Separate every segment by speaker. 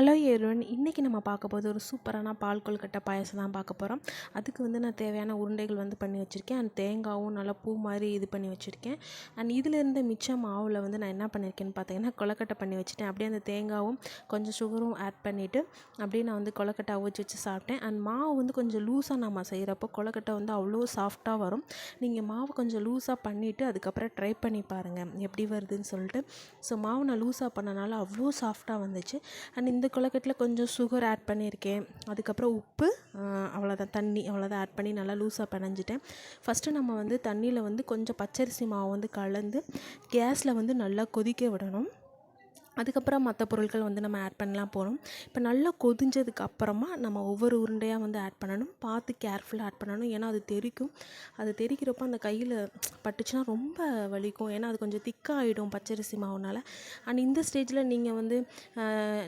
Speaker 1: Hello எருன் இன்றைக்கி நம்ம பார்க்க போது ஒரு சூப்பரான பால் கொழுக்கட்டை பாயசம் தான் பார்க்க போகிறோம் அதுக்கு வந்து நான் தேவையான உருண்டைகள் வந்து பண்ணி வச்சுருக்கேன். அண்ட் தேங்காவும் நல்லா பூ மாதிரி இது பண்ணி வச்சுருக்கேன். அண்ட் இதில் இருந்த மிச்ச மாவில் வந்து நான் என்ன பண்ணியிருக்கேன்னு பார்த்தீங்கன்னா கொழுக்கட்டை பண்ணி வச்சுட்டேன். அப்படியே அந்த தேங்காவும் கொஞ்சம் சுகரும் ஆட் பண்ணிவிட்டு அப்படியே நான் வந்து கொழுக்கட்டை அவிச்சு வச்சு சாப்பிட்டேன். அண்ட் மாவு வந்து கொஞ்சம் லூஸாக நம்ம செய்கிறப்போ கொழுக்கட்டை வந்து அவ்வளோ சாஃப்டாக வரும். நீங்கள் மாவு கொஞ்சம் லூஸாக பண்ணிவிட்டு அதுக்கப்புறம் ட்ரை பண்ணி பாருங்கள் எப்படி வருதுன்னு சொல்லிட்டு. ஸோ மாவு நான் லூஸாக பண்ணனால அவ்வளோ சாஃப்டாக வந்துச்சு. அண்ட் இந்த கொழுக்கட்டில் கொஞ்சம் சுகர் ஆட் பண்ணியிருக்கேன். அதுக்கப்புறம் உப்பு அவ்வளோதான் தண்ணி அவ்வளோதான் ஆட் பண்ணி நல்லா லூஸாக பிணைஞ்சிட்டேன். ஃபஸ்ட்டு நம்ம வந்து தண்ணியில் வந்து கொஞ்சம் பச்சரிசி மாவு வந்து கலந்து கேஸில் வந்து நல்லா கொதிக்க விடணும். அதுக்கப்புறம் மற்ற பொருட்கள் வந்து நம்ம ஆட் பண்ணலாம் போகணும் இப்போ நல்லா கொதிஞ்சதுக்கு அப்புறமா நம்ம ஒவ்வொரு உருண்டையாக வந்து ஆட் பண்ணணும். பார்த்து கேர்ஃபுல்லாக ஆட் பண்ணணும். ஏன்னா அது தெறிக்கும் அது தெறிக்கிறப்போ அந்த கையில் பட்டுச்சுன்னா ரொம்ப வலிக்கும். ஏன்னா அது கொஞ்சம் திக்காகிடும் பச்சரிசி மாவுனால். அண்ட் இந்த ஸ்டேஜில் நீங்கள் வந்து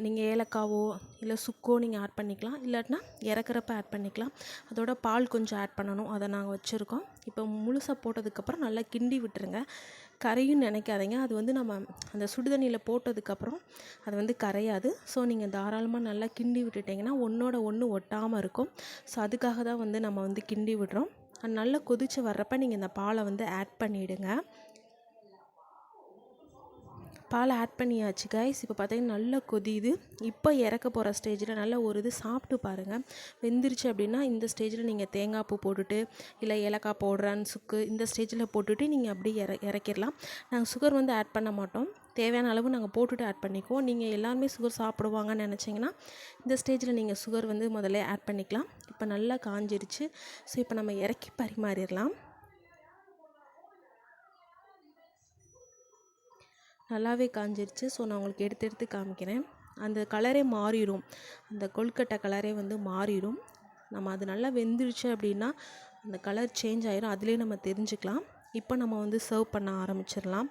Speaker 1: நீங்கள் ஏலக்காவோ இல்லை சுக்கோ நீங்கள் ஆட் பண்ணிக்கலாம். இல்லாட்டினா இறக்குறப்ப ஆட் பண்ணிக்கலாம். அதோட பால் கொஞ்சம் ஆட் பண்ணணும். அதை நாங்கள் வச்சுருக்கோம். இப்போ முழுசாக போட்டதுக்கப்புறம் நல்லா கிண்டி விட்டுருங்க. கரையும் நினைக்காதீங்க. அது வந்து நம்ம அந்த சுடுதண்ணியில் போட்டதுக்கப்புறம் அது வந்து கரையாது. ஸோ நீங்கள் தாராளமாக நல்லா கிண்டி விட்டுட்டிங்கன்னா ஒன்றோட ஒன்று ஒட்டாமல் இருக்கும். ஸோ அதுக்காக தான் வந்து நம்ம வந்து கிண்டி விடுறோம். நல்லா கொதித்து வர்றப்ப நீங்கள் இந்த பாலை வந்து ஆட் பண்ணிவிடுங்க பால் ஆட் பண்ணியாச்சு கைஸ் இப்போ பார்த்தீங்கன்னா நல்லா கொதியுது. இப்போ இறக்க போகிற ஸ்டேஜில் நல்லா ஒரு இது சாப்பிட்டு பாருங்கள் வெந்துருச்சு அப்படின்னா இந்த ஸ்டேஜில் நீங்கள் தேங்காய் பூ போட்டுட்டு இல்லை ஏலக்காய் பவுட்ரான் சுக்கு இந்த ஸ்டேஜில் போட்டுட்டு நீங்கள் அப்படியே இற இறக்கிடலாம். நாங்கள் சுகர் வந்து ஆட் பண்ண மாட்டோம். தேவையான அளவு நாங்கள் போட்டுட்டு ஆட் பண்ணிக்குவோம். நீங்கள் எல்லாருமே சுகர் சாப்பிடுவாங்கன்னு நினச்சிங்கன்னா இந்த ஸ்டேஜில் நீங்கள் சுகர் வந்து முதல்ல ஆட் பண்ணிக்கலாம். இப்போ நல்லா காஞ்சிருச்சு. ஸோ இப்போ நம்ம இறக்கி பரிமாறிடலாம். நல்லாவே காஞ்சிருச்சு. ஸோ நான் உங்களுக்கு எடுத்து எடுத்து காமிக்கிறேன். அந்த கலரே மாறிடும். அந்த கொழுக்கட்டை கலரே வந்து மாறிடும். நம்ம அது நல்லா வெந்துருச்சு அப்படின்னா அந்த கலர் சேஞ்ச் ஆகிரும் அதுலேயே நம்ம தெரிஞ்சுக்கலாம். இப்போ நம்ம வந்து சர்வ் பண்ண ஆரம்பிச்சிடலாம்.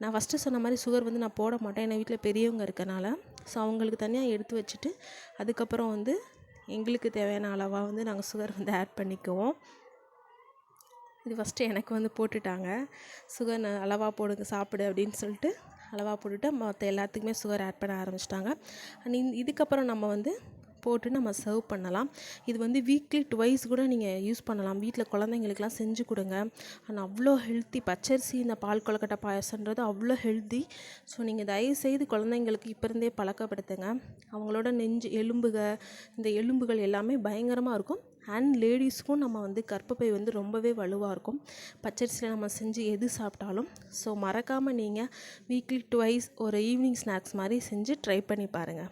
Speaker 1: நான் ஃபஸ்ட்டு சொன்ன மாதிரி சுகர் வந்து நான் போட மாட்டேன். என் வீட்டில் பெரியவங்க இருக்கனால. ஸோ அவங்களுக்கு தனியாக எடுத்து வச்சுட்டு அதுக்கப்புறம் வந்து எங்களுக்கு தேவையான அளவாக வந்து நாங்கள் சுகர் வந்து ஆட் பண்ணிக்குவோம். இது ஃபஸ்ட்டு எனக்கு வந்து போட்டுட்டாங்க. சுகர் அளவாக போடுங்க சாப்பிடு அப்படின்னு சொல்லிட்டு அளவாக போட்டுட்டு மற்ற எல்லாத்துக்குமே சுகர் ஆட் பண்ண ஆரம்பிச்சிட்டாங்க. அண்ட் இதுக்கப்புறம் நம்ம வந்து போட்டு நம்ம சர்வ் பண்ணலாம். இது வந்து வீக்லி டுவைஸ் கூட நீங்கள் யூஸ் பண்ணலாம். வீட்டில் குழந்தைங்களுக்குலாம் செஞ்சு கொடுங்க. ஆனால் அவ்வளோ ஹெல்த்தி பச்சரிசி இந்த பால் கொழக்கட்டை பாயசன்றது அவ்வளோ ஹெல்த்தி ஸோ நீங்கள் தயவுசெய்து குழந்தைங்களுக்கு இப்போ இருந்தே பழக்கப்படுத்துங்க. அவங்களோட நெஞ்சு எலும்புகள் இந்த எலும்புகள் எல்லாமே பயங்கரமாக இருக்கும். அண்ட் லேடிஸ்க்கும் நம்ம வந்து கர்ப்பப்பை வந்து ரொம்பவே வலுவாக இருக்கும். பச்சரிசியில் நம்ம செஞ்சு எது சாப்பிட்டாலும். ஸோ மறக்காமல் நீங்கள் வீக்லி டுவைஸ் ஒரு ஈவினிங் ஸ்நாக்ஸ் மாதிரி செஞ்சு ட்ரை பண்ணி பாருங்கள்